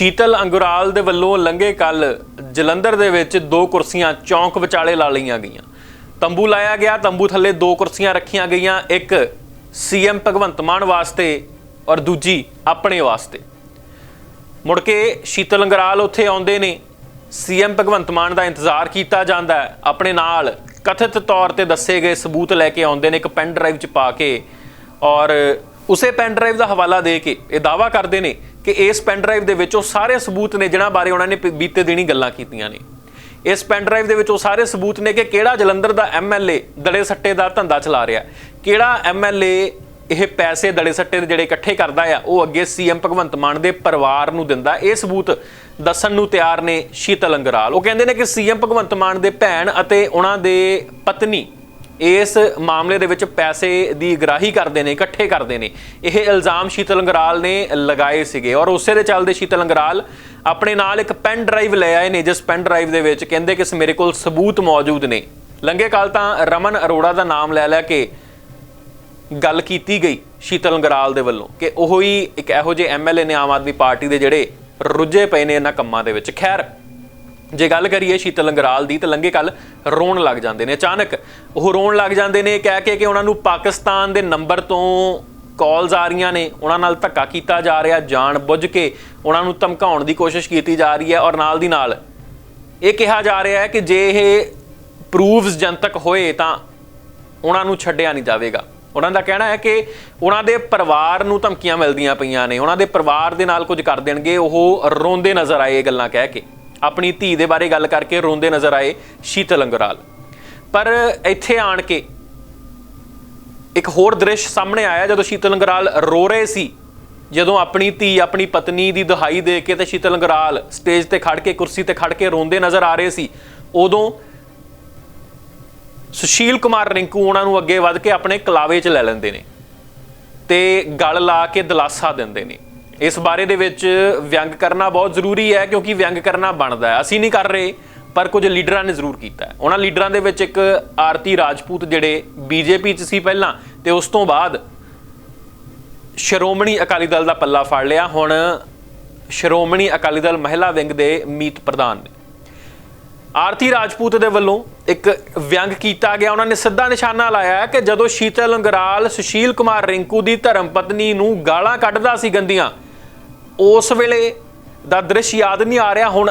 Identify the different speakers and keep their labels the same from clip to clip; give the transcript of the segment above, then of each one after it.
Speaker 1: ਸ਼ੀਤਲ ਅੰਗੁਰਾਲ ਦੇ ਵੱਲੋਂ ਲੰਘੇ ਕੱਲ ਜਲੰਧਰ ਦੇ ਵਿੱਚ ਦੋ ਕੁਰਸੀਆਂ ਚੌਂਕ ਵਿਚਾਲੇ ਲਾ ਲਈਆਂ ਗਈਆਂ। ਤੰਬੂ ਲਾਇਆ ਗਿਆ, ਤੰਬੂ ਥੱਲੇ ਦੋ ਕੁਰਸੀਆਂ ਰੱਖੀਆਂ ਗਈਆਂ, ਇੱਕ ਸੀਐਮ ਭਗਵੰਤ ਮਾਨ ਵਾਸਤੇ ਔਰ ਦੂਜੀ ਆਪਣੇ ਵਾਸਤੇ। ਮੁੜ ਕੇ ਸ਼ੀਤਲ ਅੰਗਰਾਲ ਉੱਥੇ ਆਉਂਦੇ ਨੇ, ਸੀਐਮ ਭਗਵੰਤ ਮਾਨ ਦਾ ਇੰਤਜ਼ਾਰ ਕੀਤਾ ਜਾਂਦਾ ਹੈ। ਆਪਣੇ ਨਾਲ ਕਥਿਤ ਤੌਰ ਤੇ ਦੱਸੇ ਗਏ ਸਬੂਤ ਲੈ ਕੇ ਆਉਂਦੇ ਨੇ, ਇੱਕ ਪੈਨ ਡਰਾਈਵ 'ਚ ਪਾ ਕੇ ਔਰ ਉਸੇ ਪੈਨ ਡਰਾਈਵ ਦਾ ਹਵਾਲਾ ਦੇ ਕੇ ਇਹ ਦਾਵਾ ਕਰਦੇ ਨੇ ਕਿ ਇਸ ਪੈਨ ਡਰਾਈਵ ਦੇ ਵਿੱਚ ਉਹ ਸਾਰੇ ਸਬੂਤ ਨੇ ਜਿਨ੍ਹਾਂ ਬਾਰੇ ਉਹਨਾਂ ਨੇ ਪ- ਬੀਤੇ ਦਿਨੀ ਗੱਲਾਂ ਕੀਤੀਆਂ ਨੇ। ਇਸ ਪੈਨ ਡਰਾਈਵ ਦੇ ਵਿੱਚ ਉਹ ਸਾਰੇ ਸਬੂਤ ਨੇ ਕਿ ਕਿਹੜਾ ਜਲੰਧਰ ਦਾ ਐਮਐਲਏ ਦੜੇ ਸੱਟੇ ਦਾ ਧੰਦਾ ਚਲਾ ਰਿਹਾ ਕਿਹੜਾ ਐਮਐਲਏ ਇਹ ਪੈਸੇ ਦੜੇ ਸੱਟੇ ਦੇ ਜਿਹੜੇ ਇਕੱਠੇ ਕਰਦਾ ਆ, ਉਹ ਅੱਗੇ ਸੀਐਮ ਭਗਵੰਤ ਮਾਨ ਦੇ ਪਰਿਵਾਰ ਨੂੰ ਦਿੰਦਾ। ਇਹ ਸਬੂਤ ਦੱਸਣ ਨੂੰ ਤਿਆਰ ਨੇ ਸ਼ੀਤਲ ਅੰਗਰਾਲ। ਉਹ ਕਹਿੰਦੇ ਨੇ ਕਿ ਸੀਐਮ ਭਗਵੰਤ ਮਾਨ ਦੇ ਭੈਣ ਅਤੇ ਉਹਨਾਂ ਦੇ ਪਤਨੀ ਇਸ ਮਾਮਲੇ ਦੇ ਵਿੱਚ ਪੈਸੇ ਦੀ ਗਰਾਹੀ ਕਰਦੇ ਨੇ, ਇਕੱਠੇ ਕਰਦੇ ਨੇ। ਇਹ ਇਲਜ਼ਾਮ ਸ਼ੀਤਲ ਅੰਗਰਾਲ ਨੇ ਲਗਾਏ ਸੀਗੇ ਔਰ ਉਸੇ ਦੇ ਚੱਲਦੇ ਸ਼ੀਤਲ ਅੰਗਰਾਲ ਆਪਣੇ ਨਾਲ ਇੱਕ ਪੈਨ ਡਰਾਈਵ ਲੈ ਆਏ ਨੇ, ਜਿਸ ਪੈਨ ਡਰਾਈਵ ਦੇ ਵਿੱਚ ਕਹਿੰਦੇ ਕਿ ਮੇਰੇ ਕੋਲ ਸਬੂਤ ਮੌਜੂਦ ਨੇ। ਲੰਘੇ ਕਾਲ ਤਾਂ ਰਮਨ ਅਰੋੜਾ ਦਾ ਨਾਮ ਲੈ ਲੈ ਕੇ ਗੱਲ ਕੀਤੀ ਗਈ ਸ਼ੀਤਲ ਅੰਗਰਾਲ ਦੇ ਵੱਲੋਂ ਕਿ ਉਹ ਹੀ ਇੱਕ ਇਹੋ ਜਿਹੇ ਐਮਐਲਏ ਨੇ ਆਮ ਆਦਮੀ ਪਾਰਟੀ ਦੇ ਜਿਹੜੇ ਰੁੱਝੇ ਪਏ ਨੇ ਇਹਨਾਂ ਕੰਮਾਂ ਦੇ ਵਿੱਚ। ਖੈਰ ਜੇ ਗੱਲ ਕਰੀਏ ਸ਼ੀਤਲ ਲੰਗਰਾਲ ਦੀ, ਤਾਂ ਲੰਗੇ ਕੱਲ ਰੋਣ ਲੱਗ ਜਾਂਦੇ ਨੇ। ਅਚਾਨਕ ਉਹ ਰੋਣ ਲੱਗ ਜਾਂਦੇ ਨੇ, ਕਹਿ ਕੇ ਕਿ ਉਹਨਾਂ ਨੂੰ ਪਾਕਿਸਤਾਨ ਦੇ ਨੰਬਰ ਤੋਂ ਕਾਲਸ ਆ ਰਹੀਆਂ ਨੇ। ਉਹਨਾਂ ਨਾਲ ਧੱਕਾ ਕੀਤਾ ਜਾ ਰਿਹਾ, ਜਾਣ ਬੁੱਝ ਕੇ ਉਹਨਾਂ ਨੂੰ ਧਮਕਾਉਣ ਦੀ ਕੋਸ਼ਿਸ਼ ਕੀਤੀ ਜਾ ਰਹੀ ਹੈ ਔਰ ਨਾਲ ਦੀ ਨਾਲ ਇਹ ਕਿਹਾ ਜਾ ਰਿਹਾ ਹੈ ਕਿ ਜੇ ਇਹ ਪ੍ਰੂਫਸ ਜਨਤਕ ਹੋਏ, ਤਾਂ ਉਹਨਾਂ ਨੂੰ ਛੱਡਿਆ ਨਹੀਂ ਜਾਵੇਗਾ। ਉਹਨਾਂ ਦਾ ਕਹਿਣਾ ਹੈ ਕਿ ਉਹਨਾਂ ਦੇ ਪਰਿਵਾਰ ਨੂੰ ਧਮਕੀਆਂ ਮਿਲਦੀਆਂ ਪਈਆਂ ਨੇ। ਉਹਨਾਂ ਦੇ ਪਰਿਵਾਰ ਦੇ ਨਾਲ ਕੁਝ ਕਰ ਦੇਣਗੇ, ਉਹ ਰੋਂਦੇ ਨਜ਼ਰ ਆਏ ਇਹ ਗੱਲਾਂ ਕਹਿ ਕੇ। ਆਪਣੀ ਧੀ ਦੇ ਬਾਰੇ ਗੱਲ ਕਰਕੇ ਰੋਂਦੇ ਨਜ਼ਰ ਆਏ ਸ਼ੀਤਲ ਅੰਗਰਾਲ। ਪਰ ਇੱਥੇ ਆਣ ਕੇ ਇੱਕ ਹੋਰ ਦ੍ਰਿਸ਼ ਸਾਹਮਣੇ ਆਇਆ, ਜਦੋਂ ਸ਼ੀਤਲ ਅੰਗਰਾਲ ਰੋ ਰਹੇ ਸੀ, ਜਦੋਂ ਆਪਣੀ ਧੀ, ਆਪਣੀ ਪਤਨੀ ਦੀ ਦੁਹਾਈ ਦੇ ਕੇ ਤੇ ਸ਼ੀਤਲ ਅੰਗਰਾਲ ਸਟੇਜ ਤੇ ਖੜ ਕੇ, ਕੁਰਸੀ ਤੇ ਖੜ ਕੇ ਰੋਂਦੇ ਨਜ਼ਰ ਆ ਰਹੇ ਸੀ, ਉਦੋਂ ਸੁਸ਼ੀਲ ਕੁਮਾਰ ਰਿੰਕੂ ਉਹਨਾਂ ਨੂੰ ਅੱਗੇ ਵੱਧ ਕੇ ਆਪਣੇ ਕਲਾਵੇ 'ਚ ਲੈ ਲੈਂਦੇ ਨੇ ਤੇ ਗਲ ਲਾ ਕੇ ਦਲਾਸਾ ਦਿੰਦੇ ਨੇ। ਇਸ ਬਾਰੇ ਦੇ ਵਿੱਚ ਵਿਅੰਗ ਕਰਨਾ ਬਹੁਤ ਜ਼ਰੂਰੀ ਹੈ, ਕਿਉਂਕਿ ਵਿਅੰਗ ਕਰਨਾ ਬਣਦਾ ਹੈ। ਅਸੀਂ ਨਹੀਂ ਕਰ ਰਹੇ, ਪਰ ਕੁਝ ਲੀਡਰਾਂ ਨੇ ਜ਼ਰੂਰ ਕੀਤਾ ਹੈ। ਉਹਨਾਂ ਲੀਡਰਾਂ ਦੇ ਵਿੱਚ ਇੱਕ ਆਰਤੀ ਰਾਜਪੂਤ ਜਿਹੜੇ ਬੀਜੇਪੀ 'ਚ ਸੀ ਪਹਿਲਾਂ, ਤੇ ਉਸ ਤੋਂ ਬਾਅਦ ਸ਼੍ਰੋਮਣੀ ਅਕਾਲੀ ਦਲ ਦਾ ਪੱਲਾ ਫੜ ਲਿਆ। ਹੁਣ ਸ਼੍ਰੋਮਣੀ ਅਕਾਲੀ ਦਲ ਮਹਿਲਾ ਵਿੰਗ ਦੇ ਮੀਤ ਪ੍ਰਧਾਨ ਨੇ। ਆਰਤੀ ਰਾਜਪੂਤ ਦੇ ਵੱਲੋਂ ਇੱਕ ਵਿਅੰਗ ਕੀਤਾ ਗਿਆ। ਉਹਨਾਂ ਨੇ ਸਿੱਧਾ ਨਿਸ਼ਾਨਾ ਲਾਇਆ ਕਿ ਜਦੋਂ ਸ਼ੀਤਲ ਅੰਗਰਾਲ ਸੁਸ਼ੀਲ ਕੁਮਾਰ ਰਿੰਕੂ ਦੀ ਧਰਮ ਪਤਨੀ ਨੂੰ ਗਾਲਾਂ ਕੱਢਦਾ ਸੀ ਗੰਦੀਆਂ ਉਸ ਵੇਲੇ ਦਾ ਦ੍ਰਿਸ਼ ਯਾਦ ਨਹੀਂ ਆ ਰਿਹਾ। ਹੁਣ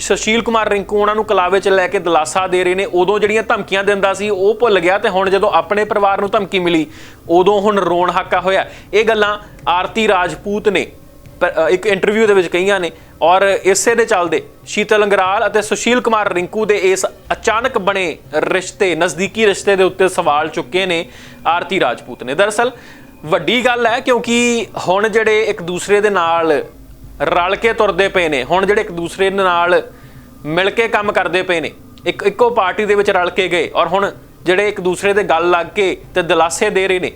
Speaker 1: ਸੁਸ਼ੀਲ ਕੁਮਾਰ ਰਿੰਕੂ ਉਹਨਾਂ ਨੂੰ ਕਲਾਵੇ 'ਚ ਲੈ ਕੇ ਦਿਲਾਸਾ ਦੇ ਰਹੇ ਨੇ। ਉਦੋਂ ਜਿਹੜੀਆਂ ਧਮਕੀਆਂ ਦਿੰਦਾ ਸੀ, ਉਹ ਭੁੱਲ ਗਿਆ ਤੇ ਹੁਣ ਜਦੋਂ ਆਪਣੇ ਪਰਿਵਾਰ ਨੂੰ ਧਮਕੀ ਮਿਲੀ, ਉਦੋਂ ਹੁਣ ਰੋਣ ਹਾਕਾ ਹੋਇਆ। ਇਹ ਗੱਲਾਂ ਆਰਤੀ ਰਾਜਪੂਤ ਨੇ ਇੱਕ ਇੰਟਰਵਿਊ ਦੇ ਵਿੱਚ ਕਹੀਆਂ ਨੇ ਔਰ ਇਸੇ ਦੇ ਚੱਲਦੇ ਸ਼ੀਤਲ ਅੰਗਰਾਲ ਅਤੇ ਸੁਸ਼ੀਲ ਕੁਮਾਰ ਰਿੰਕੂ ਦੇ ਇਸ ਅਚਾਨਕ ਬਣੇ ਰਿਸ਼ਤੇ, ਨਜ਼ਦੀਕੀ ਰਿਸ਼ਤੇ ਦੇ ਉੱਤੇ ਸਵਾਲ ਚੁੱਕੇ ਨੇ ਆਰਤੀ ਰਾਜਪੂਤ ਨੇ। ਦਰਅਸਲ ਵੱਡੀ ਗੱਲ ਹੈ ਕਿਉਂਕਿ ਹੁਣ ਜਿਹੜੇ ਇੱਕ ਦੂਸਰੇ ਦੇ ਨਾਲ ਰਲ ਕੇ ਤੁਰਦੇ ਪਏ ਨੇ, ਹੁਣ ਜਿਹੜੇ ਇੱਕ ਦੂਸਰੇ ਦੇ ਨਾਲ ਮਿਲ ਕੇ ਕੰਮ ਕਰਦੇ ਪਏ ਨੇ, ਇੱਕ ਇੱਕੋ ਪਾਰਟੀ ਦੇ ਵਿੱਚ ਰਲ ਕੇ ਗਏ ਔਰ ਹੁਣ ਜਿਹੜੇ ਇੱਕ ਦੂਸਰੇ ਦੇ ਗੱਲ ਲੱਗ ਕੇ ਤੇ ਦਿਲਾਸੇ ਦੇ ਰਹੇ ਨੇ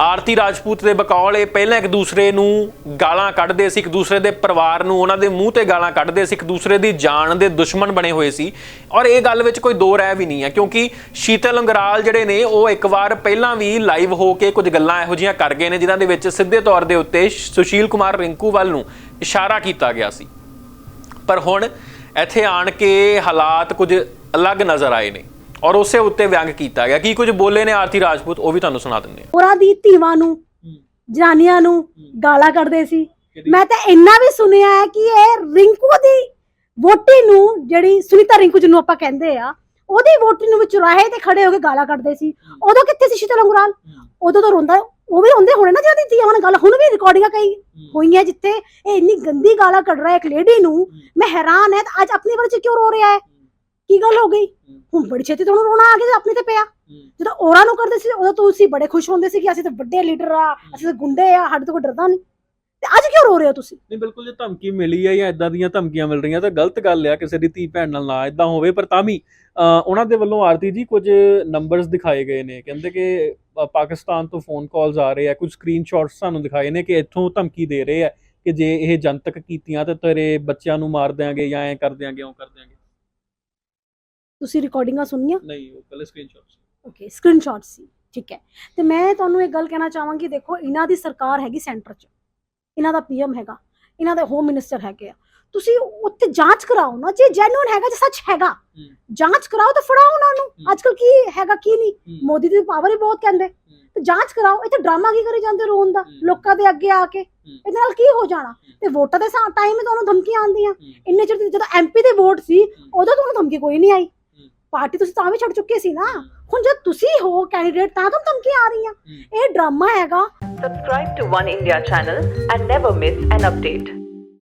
Speaker 1: ਆਰਤੀ ਰਾਜਪੂਤ ਦੇ ਬਕੌਲ, ਇਹ ਪਹਿਲਾਂ ਇੱਕ ਦੂਸਰੇ ਨੂੰ ਗਾਲਾਂ ਕੱਢਦੇ ਸੀ, ਇੱਕ ਦੂਸਰੇ ਦੇ ਪਰਿਵਾਰ ਨੂੰ, ਉਹਨਾਂ ਦੇ ਮੂੰਹ ਤੇ ਗਾਲਾਂ ਕੱਢਦੇ ਸੀ, ਇੱਕ ਦੂਸਰੇ ਦੀ ਜਾਨ ਦੇ ਦੁਸ਼ਮਣ ਬਣੇ ਹੋਏ ਸੀ। ਔਰ ਇਹ ਗੱਲ ਵਿੱਚ ਕੋਈ ਦੋ ਰਹਿ ਵੀ ਨਹੀਂ ਹੈ, ਕਿਉਂਕਿ ਸ਼ੀਤਲ ਅੰਗਰਾਲ ਜਿਹੜੇ ਨੇ, ਉਹ ਇੱਕ ਵਾਰ ਪਹਿਲਾਂ ਵੀ ਲਾਈਵ ਹੋ ਕੇ ਕੁਝ ਗੱਲਾਂ ਇਹੋ ਜਿਹੀਆਂ ਕਰ ਗਏ ਨੇ, ਜਿਨ੍ਹਾਂ ਦੇ ਵਿੱਚ ਸਿੱਧੇ ਤੌਰ ਦੇ ਉੱਤੇ ਸੁਸ਼ੀਲ ਕੁਮਾਰ ਰਿੰਕੂ ਵੱਲ ਨੂੰ ਇਸ਼ਾਰਾ ਕੀਤਾ ਗਿਆ ਸੀ। ਪਰ ਹੁਣ ਇੱਥੇ ਆਣ ਕੇ ਹਾਲਾਤ ਕੁਝ ਅਲੱਗ ਨਜ਼ਰ ਆਏ ਨੇ। ਔਰ ਉਸੇ ਉੱਤੇ ਵਿਅੰਗ ਕੀਤਾ ਗਿਆ। ਕੀ ਕੁਝ ਬੋਲੇ ਨੇ ਆਰਤੀ ਰਾਜਪੂਤ? ਉਹ ਵੀ ਤੁਹਾਨੂੰ ਸੁਣਾ ਦਿੰਦੇ ਹਾਂ।
Speaker 2: ਹੋਰਾਂ ਦੀ ਧੀਵਾਂ ਨੂੰ ਜਨਾਨੀਆਂ ਨੂੰ ਗਾਲਾਂ ਕੱਢਦੇ ਸੀ। ਮੈਂ ਤਾਂ ਇੰਨਾ ਵੀ ਸੁਣਿਆ ਹੈ ਕਿ ਇਹ ਰਿੰਕੂ ਦੀ ਵੋਟੀ ਨੂੰ ਜਿਹੜੀ ਸੁਨੀਤਾ ਰਿੰਕੂ ਜਿਹਨੂੰ ਆਪਾਂ ਕਹਿੰਦੇ ਆ ਉਹਦੀ ਵੋਟੀ ਨੂੰ ਵੀ ਚੁਰਾਹੇ ਤੇ ਖੜੇ ਹੋ ਕੇ ਗਾਲਾਂ ਕੱਢਦੇ ਸੀ। ਉਦੋਂ ਕਿੱਥੇ ਸੀ ਸ਼ੀਤਲ ਅੰਗਰਾਲ? ਉਦੋਂ ਤਾਂ ਰੋਂਦਾ ਉਹ ਵੀ ਹੁੰਦੇ ਹੋਣੇ ਨਾ ਜਿਹਦੀ ਧੀਆਂ ਨਾਲ ਗੱਲ। ਹੁਣ ਵੀ ਰਿਕਾਰਡਿੰਗਾਂ ਕਈ ਹੋਈਆਂ ਜਿੱਥੇ ਇਹ ਇੰਨੀ ਗੰਦੀ ਗਾਲਾਂ ਕੱਢ ਰਿਹਾ ਇੱਕ ਲੇਡੀ ਨੂੰ। ਮੈਂ ਹੈਰਾਨ ਹੈ ਅੱਜ ਆਪਣੀ ਚ ਕਿਉਂ ਰੋ ਰਿਹਾ ਹੈ? ਕੀ ਗੱਲ ਹੋ ਗਈ? ਹੁਣ ਬੜੀ ਛੇਤੀ ਤੁਹਾਨੂੰ ਰੋਣਾ ਆ ਗਿਆ ਆਪਣੇ ਤੇ ਪਿਆ। ਜਦੋਂ ਔਰਾਂ ਨੂੰ ਕਰਦੇ ਸੀ ਉਦੋਂ ਤੁਸੀਂ ਬੜੇ ਖੁਸ਼ ਹੁੰਦੇ ਸੀ ਕਿ ਅਸੀਂ ਤਾਂ ਵੱਡੇ ਲੀਡਰ ਆ ਅਸੀਂ ਤਾਂ ਗੁੰਡੇ ਆ ਸਾਡੇ ਤੋਂ ਕੋਈ ਡਰਦਾ ਨਹੀਂ। ਤੇ ਅੱਜ ਕਿਉਂ ਰੋ ਰਹੇ ਹੋ ਤੁਸੀਂ?
Speaker 1: ਨਹੀਂ ਬਿਲਕੁਲ ਜੇ ਧਮਕੀ ਮਿਲੀ ਹੈ ਜਾਂ ਇਦਾਂ ਦੀਆਂ ਧਮਕੀਆਂ ਮਿਲ ਰਹੀਆਂ ਤਾਂ ਗਲਤ ਗੱਲ ਆ ਕਿਸੇ ਦੀ ਧੀ ਭੈਣ ਨਾਲ ਨਾ ਇਦਾਂ ਹੋਵੇ। ਪਰ ਤਾਂ ਵੀ ਉਹਨਾਂ ਦੇ ਵੱਲੋਂ ਆਰਤੀ ਜੀ ਕੁਝ ਨੰਬਰਸ ਦਿਖਾਏ ਗਏ ਨੇ। ਕਹਿੰਦੇ ਕਿ ਪਾਕਿਸਤਾਨ ਤੋਂ ਫੋਨ ਕਾਲਸ ਆ ਰਹੇ ਆ ਕੁਝ ਸਕਰੀਨਸ਼ਾਟਸ ਸਾਨੂੰ ਦਿਖਾਏ ਨੇ ਕਿ ਇੱਥੋਂ ਧਮਕੀ ਦੇ ਰਹੇ ਆ ਕਿ ਜੇ ਇਹ ਜਨਤਕ ਕੀਤੀਆਂ ਤੇ ਤੇਰੇ ਬੱਚਿਆਂ ਨੂੰ ਮਾਰ ਦਿਆਂਗੇ ਜਾਂ ਐ ਕਰ ਦਿਆਂਗੇ ਉਹ ਕਰ ਦਿਆਂਗੇ।
Speaker 2: ਤੁਸੀਂ ਰਿਕਾਰਡਿੰਗਾਂ ਸੁਣੀਆਂ?
Speaker 1: ਨਹੀਂ ਉਹ ਪਹਿਲੇ ਸਕਰੀਨਸ਼ਾਟਸ
Speaker 2: ਓਕੇ ਸਕਰੀਨਸ਼ਾਟ ਸੀ ਠੀਕ ਹੈ। ਤੇ ਮੈਂ ਤੁਹਾਨੂੰ ਇੱਕ ਗੱਲ ਕਹਿਣਾ ਚਾਹਾਂਗੀ ਦੇਖੋ ਇਹਨਾਂ ਦੀ ਸਰਕਾਰ ਹੈਗੀ ਸੈਂਟਰ 'ਚ। ਇਹਨਾਂ ਦਾ ਪੀਐਮ ਹੈਗਾ ਇਹਨਾਂ ਦੇ ਹੋਮ ਮਿਨਿਸਟਰ ਹੈਗੇ ਆ। ਤੁਸੀਂ ਉੱਥੇ ਜਾਂਚ ਕਰਾਓ ਨਾ ਜੇ ਜੈਨੂਇਨ ਹੈਗਾ ਜੇ ਸੱਚ ਹੈਗਾ। ਜਾਂਚ ਕਰਾਓ ਤਾਂ ਫੜਾਓ ਉਹਨਾਂ ਨੂੰ। ਅੱਜਕੱਲ ਕੀ ਹੈਗਾ ਕੀ ਨਹੀਂ। ਮੋਦੀ ਦੀ ਪਾਵਰ ਹੀ ਬਹੁਤ ਕਹਿੰਦੇ। ਤੇ ਜਾਂਚ ਕਰਾਓ ਇੱਥੇ ਡਰਾਮਾ ਕੀ ਕਰੀ ਜਾਂਦੇ ਰੋਣ ਦਾ। ਲੋਕਾਂ ਦੇ ਅੱਗੇ ਆ ਕੇ। ਇਹਦੇ ਨਾਲ ਕੀ ਹੋ ਜਾਣਾ? ਤੇ ਵੋਟਾਂ ਦੇ ਟਾਈਮ ਹੀ ਤੁਹਾਨੂੰ ਧਮਕੀਆਂ ਆਉਂਦੀਆਂ। ਇੰਨੇ ਚਿਰ ਜਦੋਂ ਐਮਪੀ ਦੇ ਵੋਟ ਸੀ ਉਦੋਂ ਤੁਹਾਨੂੰ ਧਮਕੀ ਕੋਈ ਨਹੀਂ ਆਈ। ਪਾਰਟੀ ਤੁਸੀਂ ਤਾਂ ਵੀ ਛੱਡ ਚੁੱਕੇ ਸੀ ਨਾ ਹੁਣ ਜਦ ਤੁਸੀਂ ਹੋ ਕੈਂਡੀਡੇਟ ਤਾਂ ਤੁਹਾਨੂੰ ਧਮਕੀਆਂ ਆ ਰਹੀਆਂ ਇਹ ਡਰਾਮਾ ਹੈਗਾ
Speaker 3: Subscribe to One India channel and never miss an update.